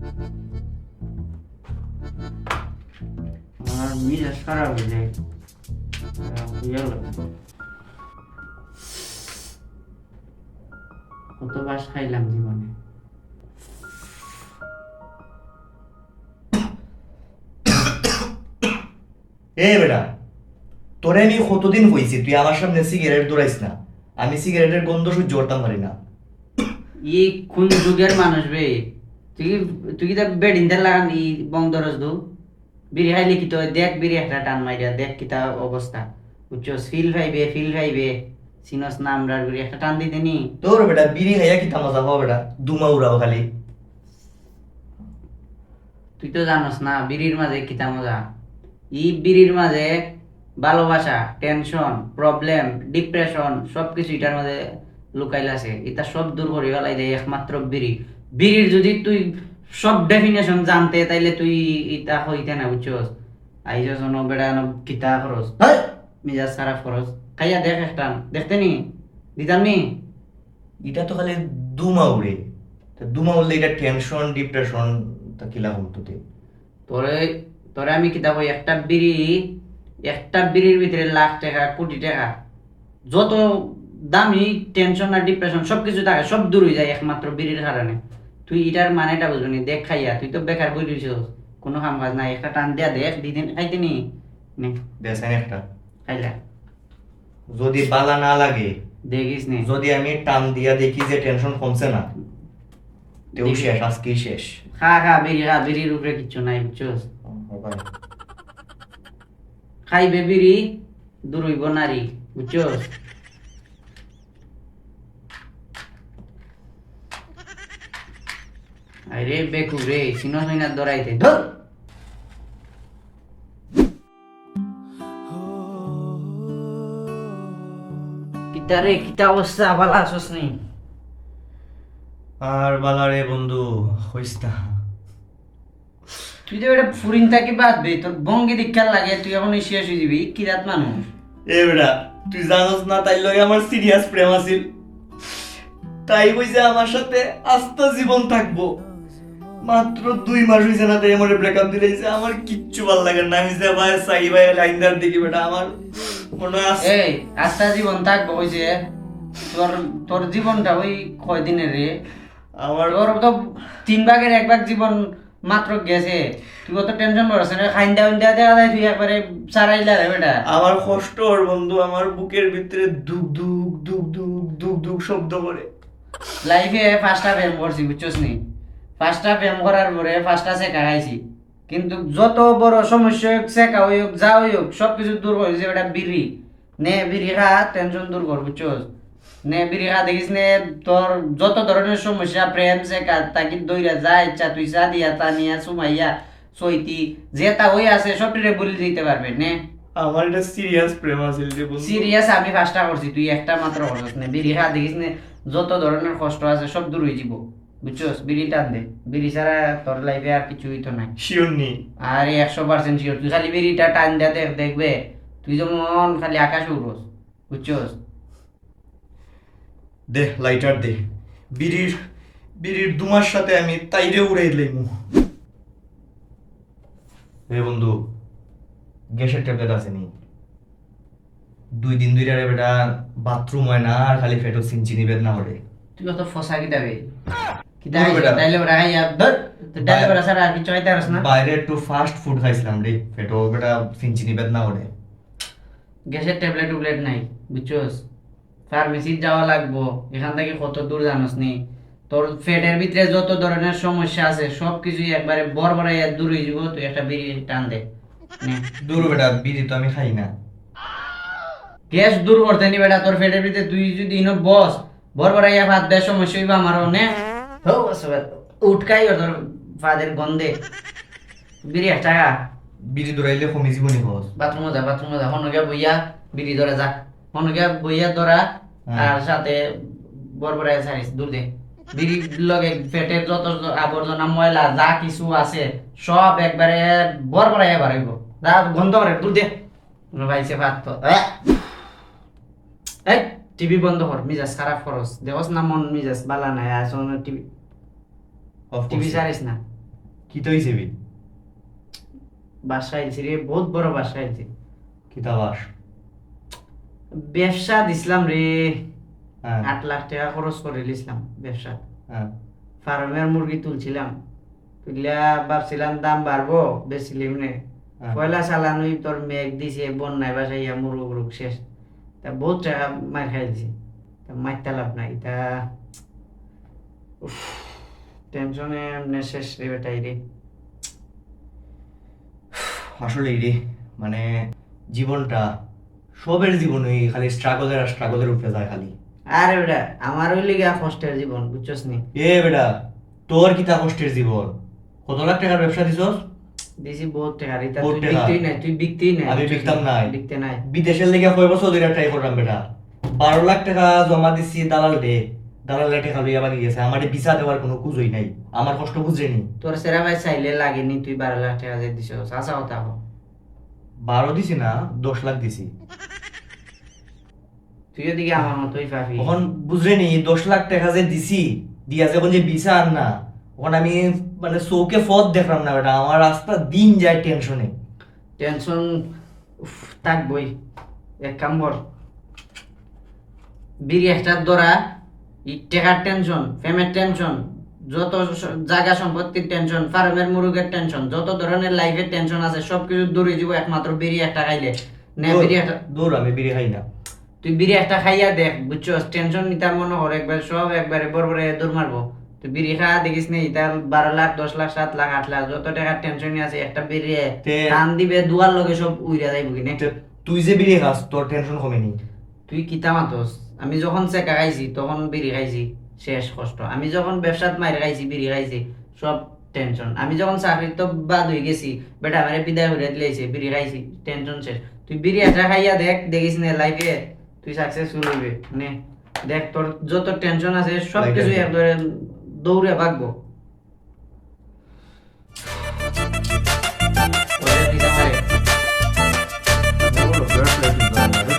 হয়ে কত বাস খাইলাম জীবনে। এ বেটা তোরে আমি কতদিন হয়েছি তুই আমার সামনে সিগারেট দৌড়াইস না। আমি সিগারেটের গন্ধ সহ্য করতাম পারি না। ই কোন যুগের মানুষ বে? তুই তুই লাগান ই দরজ দু। বিড়ি তো দেখ বিড়ি একটা টান মাইরা দেখ তা অবস্থা। বুঝছস ফিল ভাইবে ফিল ভাইবে সিনস নাম রার বিড়ি একটা টান দিতে নি। তোর বেটা বিড়ি তামাজা পাও বেটা? দুমা উড়াও খালি। তুই তো জানোস না বিড়ির মাঝে কিতা মজা। ই বিড়ির মাঝে ভালোবাসা টেনশন প্রবলেম ডিপ্রেশন সবকিছু এটার মাঝে লুকাইল আছে এটা সব দূর করি ফেলাই দেয় একমাত্র বিড়ি। বিড়ির যদি তুই সব ডেফিনেশন জানতে তাইলে তুই ইটা হইতে না বুঝছস আইজস ন বেড়া ন কিতা খরচ! মিজাজ সারা খরচ। খাইয়া দেখ একটা দেখতে নি? দিতাম নি? এটা তো খালি দুমা উড়ে। তো দুমা উড়লে এটা টেনশন ডিপ্রেশন তা কিলা হতো তুই তোরে তোরে আমি কিতাব একটা বিড়ি একটা বিড়ির ভিতরে লাখ টাকা কোটি টাকা যত দামি টেনশন আর ডিপ্রেশন সব কিছু থাকে সব দূর হয়ে যায় একমাত্র বিড়ির কারণে। তুই এটার মানেটা বুঝবি দেখ খাইয়া তুই তো বেকার বই দিছিস কোনো কাম কাজ নাই একটা টান দিয়া দেখ দিদিন খাইতে নি। দেখেন একটা। খাইলা যদি বালা না লাগে দেখিস নে। যদি আমি টান দিয়া দেখি যে টেনশন কমছে না তেও। শেষ আজকেই শেষ। খা খা বিড়ি খা বিড়ির উপরে কিচ্ছু নাই বুঝছস? খাইবে বিড়ি দূর হইব নারী বুঝছস? আরে বেকু রে সিনো সইনা দরাইতে ধর। কিতা রে কিতা অবস্থা ভালো আসস নি? আর বালারে বন্ধু হইস না। তুই তো এটা ফুরিন থাকি বাদ বে তোর বঙ্গি দীক্ষার লাগে তুই এখন শেষ হয়ে যাবি কি রাত মানুষ? এ বেটা তুই জানোস না তাই লগে আমার সিরিয়াস প্রেম আছিল। তাই কইছে আমার সাথে আস্তা জীবন থাকব। মাত্র দুই মাস হইছে না তাই আমার ব্রেকআপ দিলেছে আমার কিচ্ছু ভালো লাগে না। আমি যে ভাই সাই ভাই লাইনদার দেখি বেটা আমার মনে আস- এই আস্থা জীবন থাকব ওই যে তোর তোর জীবনটা ওই কয় দিনের রে? আমার তোর তো তিন ভাগের এক ভাগ জীবন মাত্র গেছে। তুই কত টেনশন করছ না খাইন দাউন দেয়া দেখা যায় তুই একবারে সারাইলা রে বেটা। আমার কষ্ট ওর বন্ধু আমার বুকের ভিতরে দুক দুক দুক দুক দুক দুক শব্দ করে। লাইফে ফার্স্ট প্রেম করছি বুঝছস নি? ফার্স্টটা প্রেম করার পরে ফার্স্টটা শেখা খাইছি। কিন্তু যত বড় সমস্যা হোক শেখা হই হোক যা হই হোক সব কিছু দূর করেছে বেটা বিড়ি। নে বিড়ি খা টেনশন দূর কর বুঝছস? নে বিড়ি খা দেখিস নে তোর যত ধরনের সমস্যা প্রেম শেখা তাকে দইরা যা ইচ্ছা তুই যা দিয়া তা নিয়া সুমাইয়া সইতি যে তা হই আছে সবটিরে বলে দিতে পারবে নে। আমার এটা সিরিয়াস প্রেম সিরিয়াস আমি ফার্স্টটা করছি তুই একটা মাত্র করছিস না। বিড়ি খা দেখিস নে যত ধরনের কষ্ট আছে সব দূর হয়ে যাব বুঝছস? বিড়ি টান দে। বিড়ি ছাড়া তোর লাইফে আর কিছুই তো নাই। শিওর নি। আর একশো পার্সেন্ট শিওর তুই খালি বিড়িটা টান দে দেখ দেখবে? তুই যেমন খালি আকাশ উড়োস বুঝছস? দে লাইটার দে। বিড়ির বিড়ির দুমার সাথে আমি তাইরে উড়াই দিলাম হে বন্ধু গ্যাসের ট্যাবলেট আছে নি? দুই দিন দুই রে বেটা বাথরুম হয় না আর খালি ফেটো সিনচি নিবেন না হলে তুই কত ফসা কি দাবে কি দূর বেটা। তাইলে ওরা হাইয়া ধর তুই ডাইলে বেটা ছাড়া আর কিছু হইতে পারস না বাইরে একটু ফাস্ট ফুড খাইছিলাম রে ফেটো বেটা সিনচি নিবেন না গ্যাসের ট্যাবলেট টুবলেট নাই বুঝছস ফার্মেসি যাওয়া লাগবো এখান থেকে কত দূর জানোস নি তোর পেটের ভিতরে যত ধরনের সমস্যা আছে সব কিছুই একবারে বর বড়াইয়া দূর হয়ে যাব তুই একটা বিড়ি টান দে দূর বেটা বিড়ি তো আমি খাই না গ্যাস দূর করতে নি বেটা তোর পেটের ভিতরে তুই যদি ইনো বস বর বড়াইয়া ভাত দেয় সমস্যা হইবা আমারও নে উঠকাই ওর তোর ফাদের গন্ধে। বিড়ি এক টাকা। বিড়ি দৌড়াইলে কমি জীবনী হস বাথরুমে যা বাথরুমে যা হনগিয়া বইয়া বিড়ি ধরে যা হনগিয়া বইয়া ধরা হ্যাঁ। আর সাথে বরবরাই ছাড়িস দূর দে। বিড়ি লগে পেটের যত আবর্জনা ময়লা যা কিছু আছে সব একবারে বরবরাই এবার হইব। যা গন্ধ করে দূর দে। ভাইছে ভাত তো এই! টিভি বন্ধ কর মিজাজ খারাপ খরচ। দেখস না মন মিজাজ বালা নাই আসন টিভি অফ টিভি ছাড়িস না। কি তো হইছে বি বাসা আইছি রে বহুত বড় বাসা আইছি কি তা বাস? ব্যবসা দিছিলাম রে। হ্যাঁ। আট লাখ টাকা খরচ করে দিছিলাম ব্যবসা। হ্যাঁ। ফার্মের মুরগি তুলছিলাম। তুললা ভাবছিলাম দাম বাড়বো বেশিলিম নে। হ্যাঁ। পয়লা চালানুই তোর মেঘ দিছে বন্যায় বাসাইয়া মুরগ শেষ। তা বহুত মার খাই তা মারতে লাভ নাই। তা টেনশনে এমনি শেষ রে বেটাই রে। আসলেই রে মানে জীবনটা সবের জীবনই খালি স্ট্রাগলের আর স্ট্রাগলের উপরে যায় খালি। আরে বেটা আমার ওই লিগা কষ্টের জীবন বুঝছস নি? এ বেটা তোর কিতা কষ্টের জীবন? কত লাখ টাকার ব্যবসা দিছস? দিছি বহুত টাকা রে তুই? বিকতেই নাই তুই বিকতেই নাই আমি বিকতাম নাই। বিকতে নাই। বিদেশের লেগে কয় বছর ধরে ট্রাই করলাম বেটা? বারো লাখ টাকা জমা দিছি দালাল দে দালাল টাকা লইয়া বানিয়ে গেছে। আমার ভিসা দেওয়ার কোনো কুজই নাই। আমার কষ্ট বুঝেনি তোর সেরা ভাই চাইলে লাগেনি তুই বারো লাখ টাকা দিয়ে দিছ। আসা কথা হোক বারো দিছি না দশ লাখ দিছি। তুই ওদিকে আমার মতোই পাবি। তখন বুঝলেনি দশ লাখ টাকা যে দিছি দিয়া যে ভিসা আর না। তখন আমি মানে চৌকে ফদ দেখলাম না বেটা আমার রাস্তা দিন যায় টেনশনে টেনশন থাকবই। এক কাম কর। ধরা ই টাকার টেনশন ফেমের টেনশন যত জায়গা সম্পত্তির টেনশন ফার্মের মুরগের টেনশন যত ধরনের লাইফের টেনশন আছে সব কিছু দূরে যাব একমাত্র বিড়ি একটা খাইলে। নে বিড়ি একটা দূর আমি বিড়ি খাই না। তুই বিড়ি একটা খাইয়া দেখ বুঝছ টেনশন নিতে মনে কর একবার সব একবারে বড় বড় দৌড় মারবো। তুই বিড়ি দেখিস নি তার বারো লাখ দশ লাখ সাত লাখ আট লাখ যত টাকার টেনশনই আছে একটা বিড়ি টান দিবে দুয়ার লগে সব উইরা যাইব কিনে। তুই যে বিড়ি খাস তোর টেনশন কমেনি তুই কিতা মাতস? আমি যখন চেকা খাইছি তখন বিড়ি খাইছি শেষ কষ্ট। আমি যখন ব্যবসাত মাইর খাইছি বিড়ি খাইছি সব টেনশন আমি যখন চাকরির তো বাদ হয়ে গেছি বেটা আমার বিদায় করে দিলেছে বিড়ি খাইছি টেনশন শেষ। তুই বিড়ি একটা খাইয়া দেখ দেখিস না লাইফে তুই সাকসেসফুল হইবে নে। দেখ তোর যত টেনশন আছে সব কিছু। একবারে দৌড়ে ভাগবো Thank you.